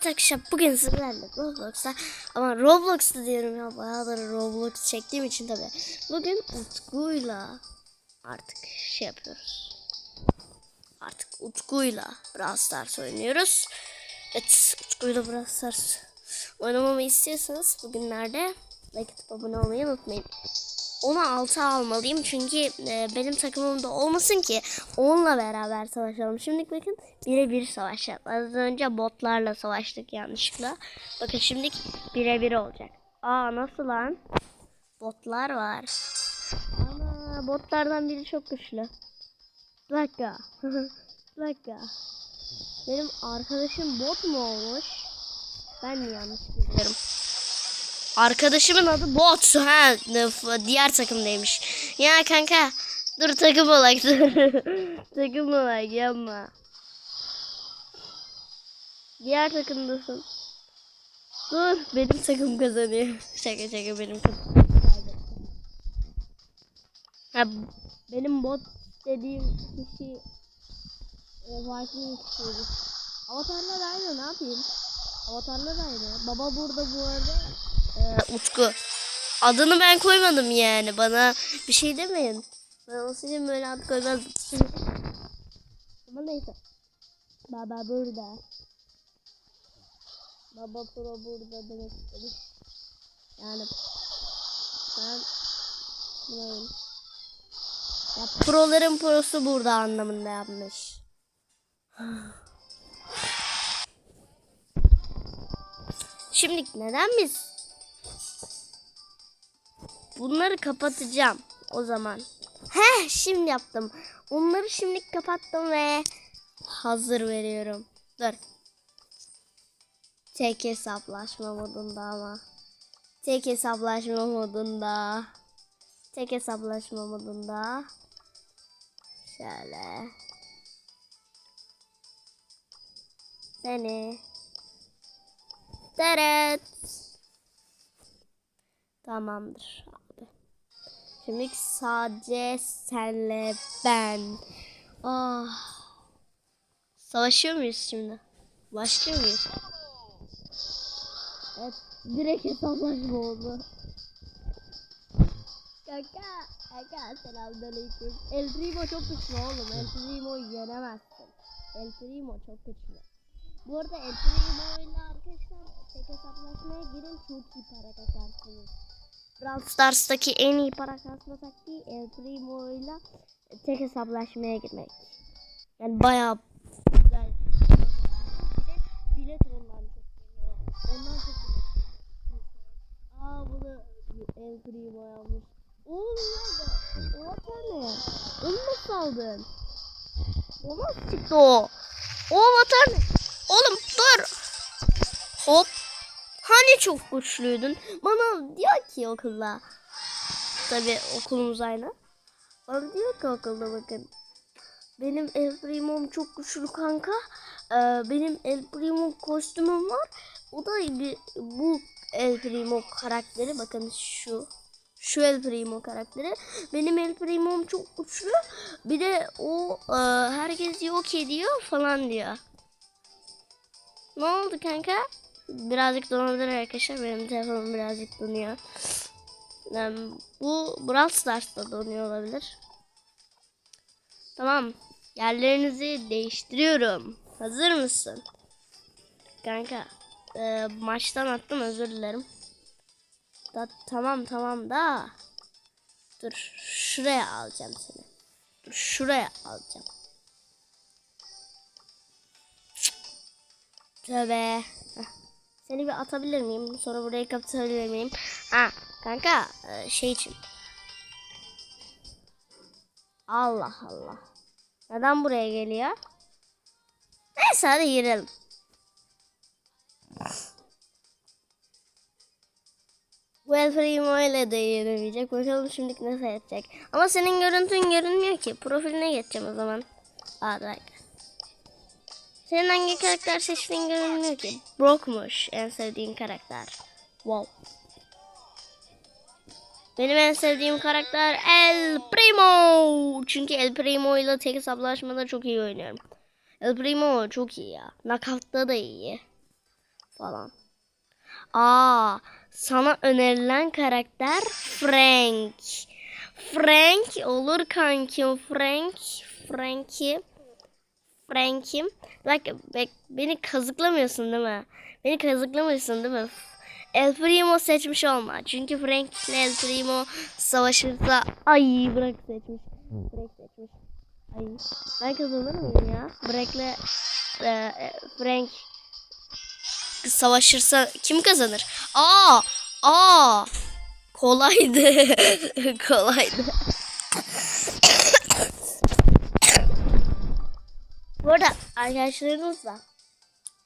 Evet arkadaşlar bugün sizlerle Roblox'ta ama Roblox'ta diyorum ya bayağıdır Roblox çektiğim için tabi. Bugün Utku'yla artık şey yapıyoruz. Artık Utku'yla Brawl Stars oynuyoruz. Evet Utku'yla Brawl Stars oynamamı istiyorsanız bugünlerde like atıp abone olmayı unutmayın. Onu 6 almalıyım çünkü e, benim takımımda olmasın ki onunla beraber savaşalım. Şimdi bakın birebir savaşacağız. Az önce botlarla savaştık yanlışlıkla. Bakın şimdi birebir olacak. Aa nasıl lan? Botlar var. Ana botlardan biri çok güçlü. Bir dakika. Bir dakika. Benim arkadaşım bot mu olmuş? Ben mi yanlış biliyorum? Arkadaşımın adı Bot. Ha, diğer takımdaymış. Ya kanka dur takım dur. takım olarak yapma. Diğer takımdasın. Dur benim takım kazanıyor. Şaka şaka benim takım. Ha, benim bot dediğim kişi e, bir kişiydi. Avatarlar aynı ne yapayım? Avatarlar aynı. Baba burada bu arada ee, Utku. Adını ben koymadım yani. Bana bir şey demeyin. Ben olsaydım böyle ad koymazdım. Ama neyse. Baba burada. Baba pro burada demek istedim. Yani ben buradayım. Ya proların prosu burada anlamında yapmış. Şimdi neden biz Bunları kapatacağım o zaman. He şimdi yaptım. Onları şimdi kapattım ve hazır veriyorum. Dur. Tek hesaplaşma modunda ama. Tek hesaplaşma modunda. Tek hesaplaşma modunda. Şöyle. Seni. Teret. Tamamdır Şimdi sadece senle ben. Ah. Savaşıyor muyuz şimdi? Başlıyor muyuz? Evet. Direkt hesaplaşma oldu. Kanka. Kanka selamünaleyküm. El Primo çok güçlü oğlum. El Primo'yu yenemezsin. El Primo çok güçlü. Bu arada El Primo ile arkadaşlar tek hesaplaşmaya girin çok iyi para kasarsınız. Brawl Stars'taki en iyi para kasma taktiği El Primo ile tek hesaplaşmaya girmek. Yani bayağı güzel. Bir de bilet ondan çok. Ondan çok. Aa bunu El Primo yapmış. Oğlum nerede? O atar ne? Onu nasıl aldın? O nasıl çıktı o? O avatar ne? Oğlum dur. Hop. Hani çok güçlüydün? Bana diyor ki okulda. Tabi okulumuz aynı. Bana diyor ki okulda bakın. Benim El Primo'm çok güçlü kanka. Ee, benim El Primo kostümüm var. O da bir, bu El Primo karakteri. Bakın şu. Şu El Primo karakteri. Benim El Primo'm çok güçlü. Bir de o e, herkes yok ediyor falan diyor. Ne oldu kanka? Birazcık donabilir arkadaşlar. Benim telefonum birazcık donuyor. Bu Brawl Stars'ta donuyor olabilir. Tamam. Yerlerinizi değiştiriyorum. Hazır mısın? Kanka. E, maçtan attım özür dilerim. Da, tamam tamam da. Dur şuraya alacağım seni. Dur şuraya alacağım. Tövbe. Seni bir atabilir miyim? Sonra burayı kapatabilir miyim? Ha kanka e, şey için. Allah Allah. Neden buraya geliyor? Neyse hadi girelim. El Primo ile de yenemeyecek. Bakalım şimdi nasıl edecek. Ama senin görüntün görünmüyor ki. Profiline geçeceğim o zaman. Aa dakika. Senin hangi karakter seçtiğin görünmüyor ki. Brock'muş en sevdiğin karakter. Wow. Benim en sevdiğim karakter El Primo. Çünkü El Primo ile tek hesaplaşmada çok iyi oynuyorum. El Primo çok iyi ya. Knockout'ta da iyi. falan. Aa, sana önerilen karakter Frank. Frank olur kankim Frank. Frank'i. Frank'im. Bak, beni kazıklamıyorsun değil mi? Beni kazıklamıyorsun değil mi? El Primo seçmiş olma. Çünkü Frank ile El Primo savaşırsa ay bırak seçmiş. Bırak seçmiş. Ay ben kazanır mıyım ya? Bırak'la e, e, Frank savaşırsa kim kazanır? Aa! Aa! Kolaydı. Kolaydı. Bu arada arkadaşlarınızla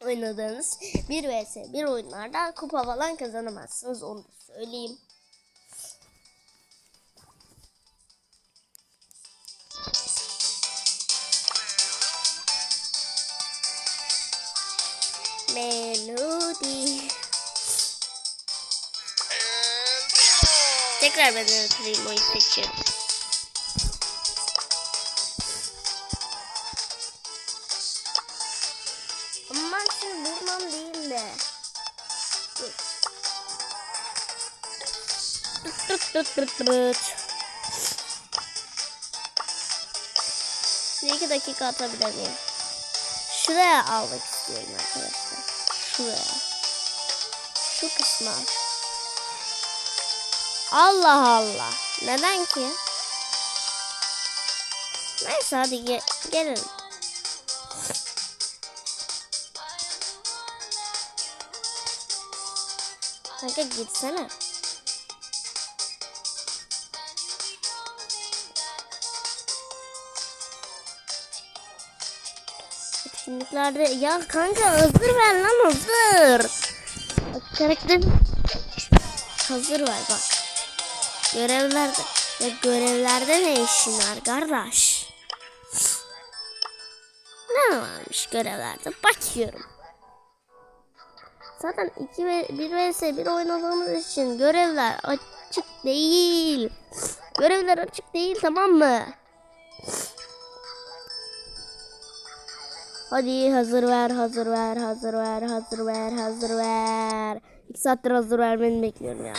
oynadığınız 1 vs 1 oyunlarda kupa falan kazanamazsınız. Onu da söyleyeyim. Melody. Tekrar ben El Primo'yu seçiyorum. Tıt tıt tıt. Bir iki dakika atabilir miyim? Şuraya almak istiyorum arkadaşlar. Şuraya. Şu kısma. Allah Allah. Neden ki? Neyse hadi ge gelin. Kanka gitsene. Etkinliklerde ya kanka hazır ver lan hazır. Bak karakter hazır ver bak. Görevlerde ya görevlerde ne işin var kardeş? Ne varmış görevlerde? Bakıyorum. Zaten 2 ve 1 vs 1 oynadığımız için görevler açık değil. Görevler açık değil tamam mı? Hadi hazır ver, hazır ver, hazır ver, hazır ver, hazır ver. İki saattir hazır vermeni bekliyorum ya.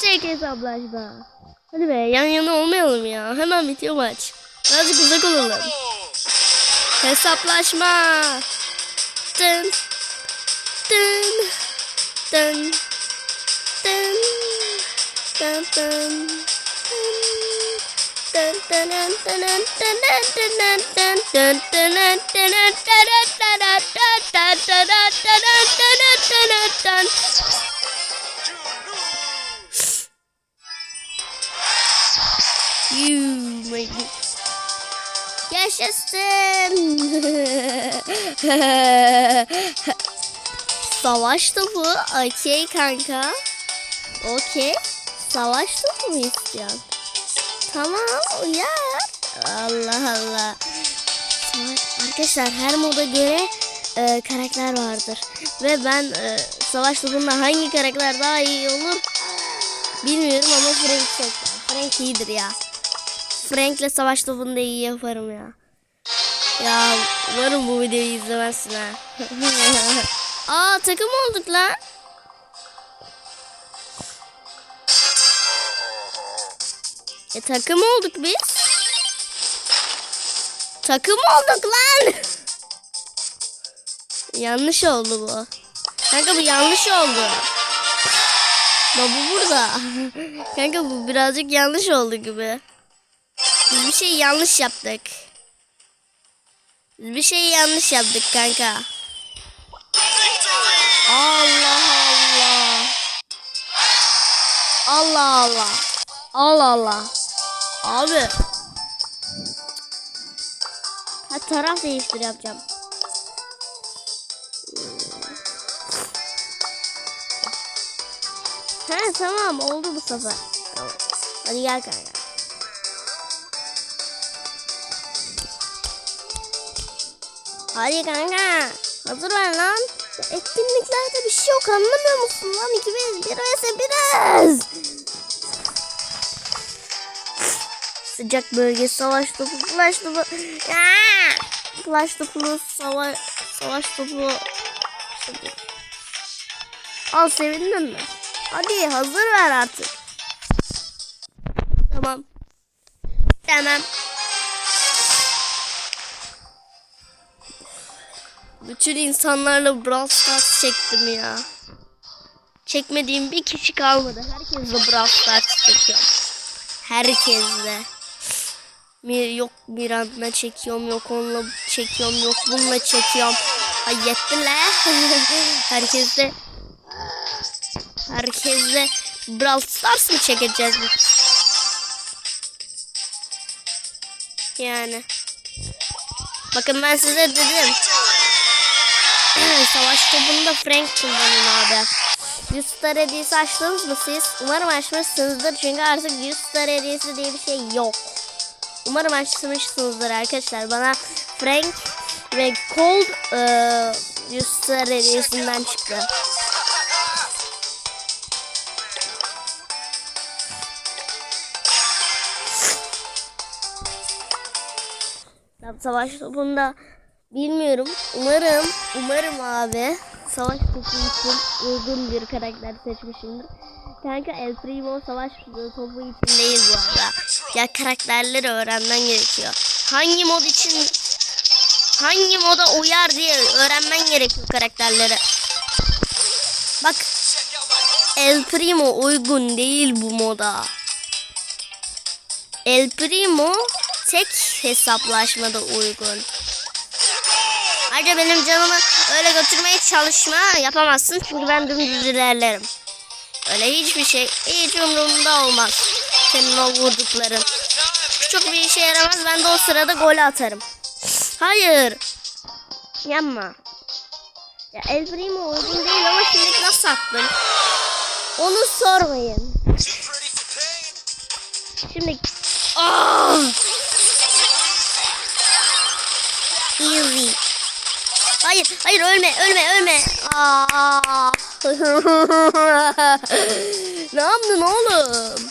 Çek hesaplaşma. Hadi be yan yana olmayalım ya. Hemen bitiyor maç. Birazcık uzak olalım. Hesaplaşma. Dın. Dın. Dın. Dın. Dın dın. Dun Yaşasın. Savaş topu. Okey kanka. Okey. Savaş topu mu istiyorsun? Tamam uyar. Allah Allah. Arkadaşlar her moda göre e, karakter vardır. Ve ben e, savaş topunda hangi karakter daha iyi olur bilmiyorum ama Frank seçeceğim. Frank iyidir ya. Frank'le savaş topunda iyi yaparım ya. Ya umarım bu videoyu izlemezsin ha. Aa takım olduk lan. E takım olduk biz. Takım olduk lan. yanlış oldu bu. Kanka bu yanlış oldu. Baba burada. Kanka bu birazcık yanlış oldu gibi. Biz bir şey yanlış yaptık. Bir şey yanlış yaptık kanka. Allah Allah. Allah Allah. Allah Allah. Abi. Ha taraf değiştir yapacağım. Ha tamam oldu bu sefer. Tamam. Hadi gel kanka. Hadi kanka. Hazır ver lan. Etkinliklerde bir şey yok anlamıyor musun lan? 2 1 1 vs Sıcak bölge savaş topu flash topu. Ya! Flash topunu savaş savaş topu Al sevindin mi? Hadi hazır ver artık. Tamam. Tamam. Bütün insanlarla Brawl Stars çektim ya. Çekmediğim bir kişi kalmadı. Herkesle Brawl Stars çekiyorum. Herkesle. Mi- Yok Miran'la çekiyorum, yok onunla çekiyorum, yok bununla çekiyorum. Ay yetti la. Herkesle Herkesle Brawl Stars mı çekeceğiz biz? Yani. Bakın ben size dedim. Savaş topunda Frank kullanın abi. 100 star hediyesi açtınız mı siz? Umarım açmışsınızdır çünkü artık 100 star hediyesi diye bir şey yok. Umarım açmışsınızdır arkadaşlar. Bana Frank ve Cold eee 100 star hediyesinden çıktı. Savaş topunda bilmiyorum. Umarım, umarım abi savaş topu için uygun bir karakter seçmişimdir. Kanka El Primo savaş topu için değil bu arada. Ya karakterleri öğrenmen gerekiyor. Hangi mod için hangi moda uyar diye öğrenmen gerekiyor karakterleri. Bak El Primo uygun değil bu moda. El Primo tek hesaplaşmada uygun. Ayrıca benim canımı öyle götürmeye çalışma yapamazsın çünkü ben dümdüz ilerlerim. Öyle hiçbir şey hiç umurumda olmaz. Senin o vurdukların. Çok bir işe yaramaz ben de o sırada gol atarım. Hayır. Yapma. Ya El Primo uygun değil ama şimdi nasıl attın? Onu sormayın. Şimdi Ah! Easy. Hayır, hayır ölme, ölme, ölme. Aa! ne yaptın oğlum?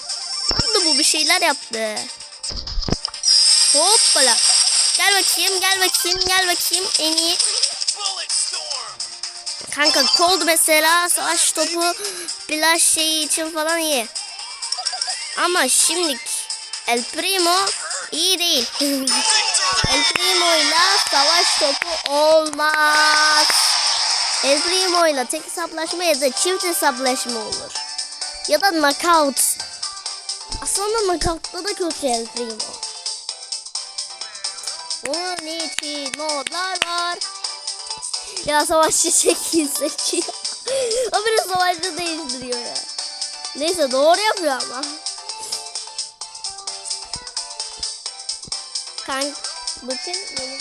Yaptı bu bir şeyler yaptı. Hoppala. Gel bakayım, gel bakayım, gel bakayım. En iyi. Kanka cold mesela savaş topu flash şeyi için falan iyi. Ama şimdi El Primo iyi değil. El Primo ile savaş topu olmaz. El Primo ile tek hesaplaşma ya da çift hesaplaşma olur. Ya da knockout. Aslında knockout'ta da kötü El Primo. Bunun için modlar var. Ya savaşçı şekil seçiyor. o biraz savaşçı değiştiriyor ya. Neyse doğru yapıyor ama. Kank bütün benim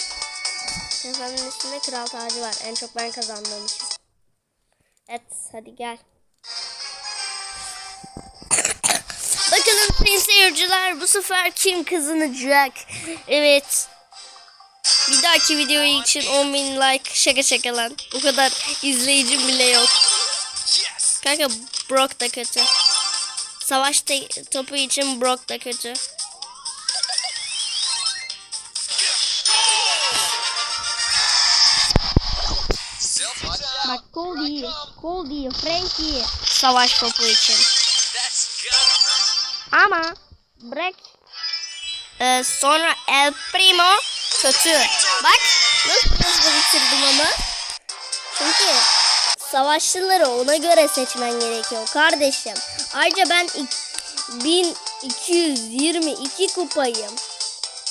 kafamın üstünde kral tacı var. En çok ben kazandığım için. Evet hadi gel. Seyirciler bu sefer kim kazanacak? Evet. Bir dahaki video için 10.000 like şaka şaka lan. O kadar izleyicim bile yok. Kanka Brock da kötü. Savaş topu için Brock da kötü. Bak Goldie, Goldie, Frankie savaş topu için. Ama bırak. Ee, sonra El Primo kötü. Bak nasıl hızlı bitirdim ama. Çünkü savaşçıları ona göre seçmen gerekiyor kardeşim. Ayrıca ben ik- 1222 kupayım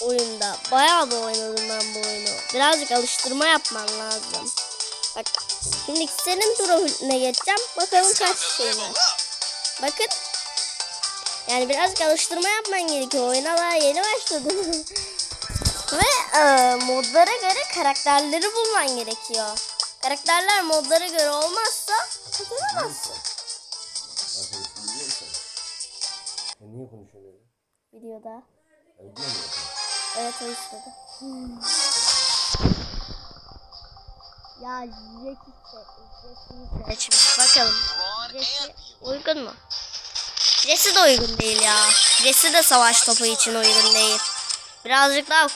oyunda. Bayağı da oynadım ben bu oyunu. Birazcık alıştırma yapman lazım. Bak şimdi senin turuna geçeceğim. Bakalım kaç şey var. Bakın. Yani birazcık alıştırma yapman gerekiyor. Oyuna daha yeni başladın. Ve e, modlara göre karakterleri bulman gerekiyor. Karakterler modlara göre olmazsa kazanamazsın. Arkadaşım biliyor musun? Sen niye konuşuyorsun öyle? Videoda. Öyle mi? Evet o istedi. Ya Jesse seçmiş. Bakalım. Jesse uygun mu? Jesse de uygun değil ya. Jesse de savaş topu için uygun değil. Birazcık daha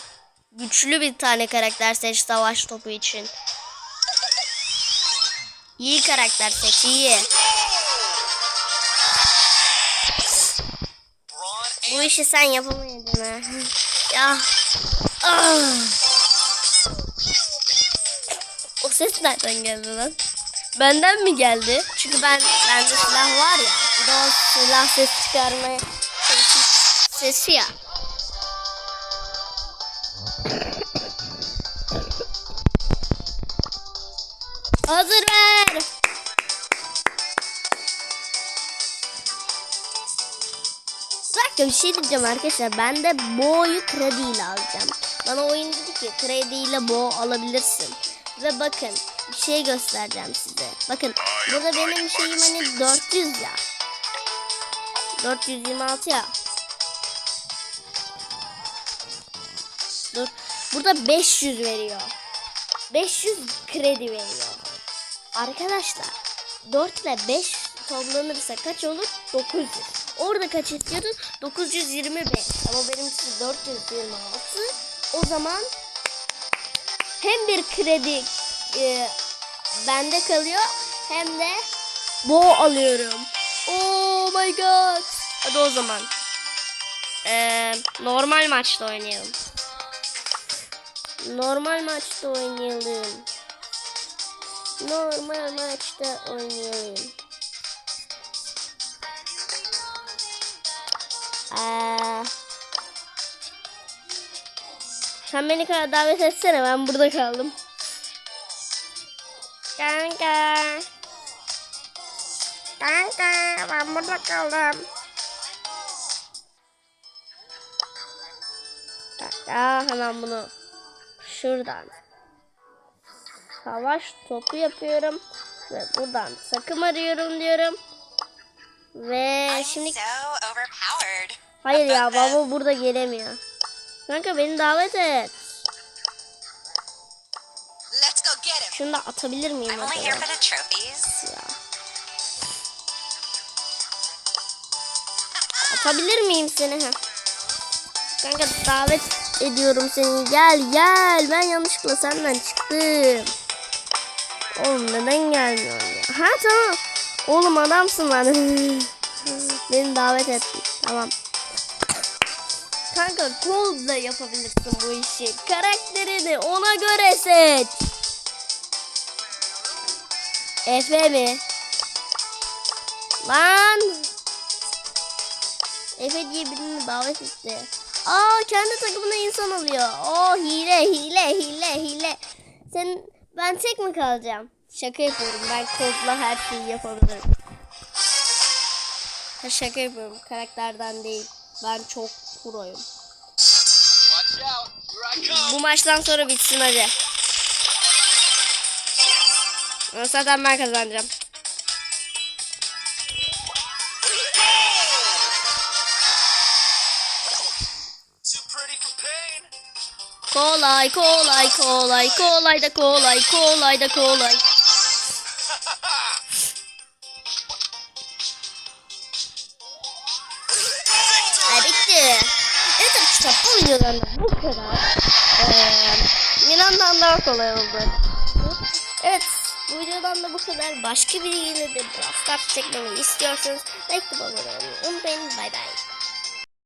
güçlü bir tane karakter seç savaş topu için. İyi karakter seç iyi. Bu işi sen yapamayacaksın ha. Ya. Ah. O ses nereden geldi lan? Benden mi geldi? Çünkü ben bende silah var ya. O silah ses çıkarmaya sesi ya. Hazır ver. Bakın bir şey diyeceğim arkadaşlar. Ben de Bo'yu krediyle alacağım. Bana oyun dedi ki krediyle Bo alabilirsin. Ve bakın bir şey göstereceğim size. Bakın burada benim şeyim hani 400 ya. 426 ya. Dur. Burada 500 veriyor. 500 kredi veriyor. Arkadaşlar 4 ile 5 toplanırsa kaç olur? 900. Orada kaç istiyordu? 925. Ama benimkisi 426. O zaman hem bir kredi e, bende kalıyor hem de bo alıyorum. Oh my god. Hadi o zaman. E, normal maçta oynayalım. Normal maçta oynayalım. Normal maçta oynayalım. Aa, sen beni davet etsene ben burada kaldım. Kanka. Kanka ben burada kaldım. Kanka hemen bunu şuradan savaş topu yapıyorum ve buradan takım arıyorum diyorum. Ve şimdi hayır ya baba burada gelemiyor. Kanka beni davet et. Let's go get him. Şunu da atabilir miyim. Ya. Atabilir miyim seni? Kanka davet ediyorum seni. Gel gel. Ben yanlışlıkla senden çıktım. Oğlum neden gelmiyorsun ya? Ha tamam. Oğlum adamsın lan. Beni davet et. Tamam. Kanka kol da yapabilirsin bu işi. Karakterini ona göre seç. Efe mi? Lan! Efe diye birini davet etti. Aa kendi takımına insan alıyor. Oo hile hile hile hile. Sen ben tek mi kalacağım? Şaka yapıyorum. Ben kodla her şeyi yapabilirim. Ha, şaka yapıyorum. Karakterden değil. Ben çok proyum. Bu maçtan sonra bitsin hadi. Zaten ben kazanacağım. Kolay kolay kolay kolay da kolay kolay da kolay. Ay bitti. Evet arkadaşlar bu videodan da bu kadar. Ee, Milan'dan daha kolay oldu. Evet bu videodan da bu kadar. Başka bir yine de Brawl Stars çekmemi istiyorsanız like abone olmayı unutmayın. Bay bay.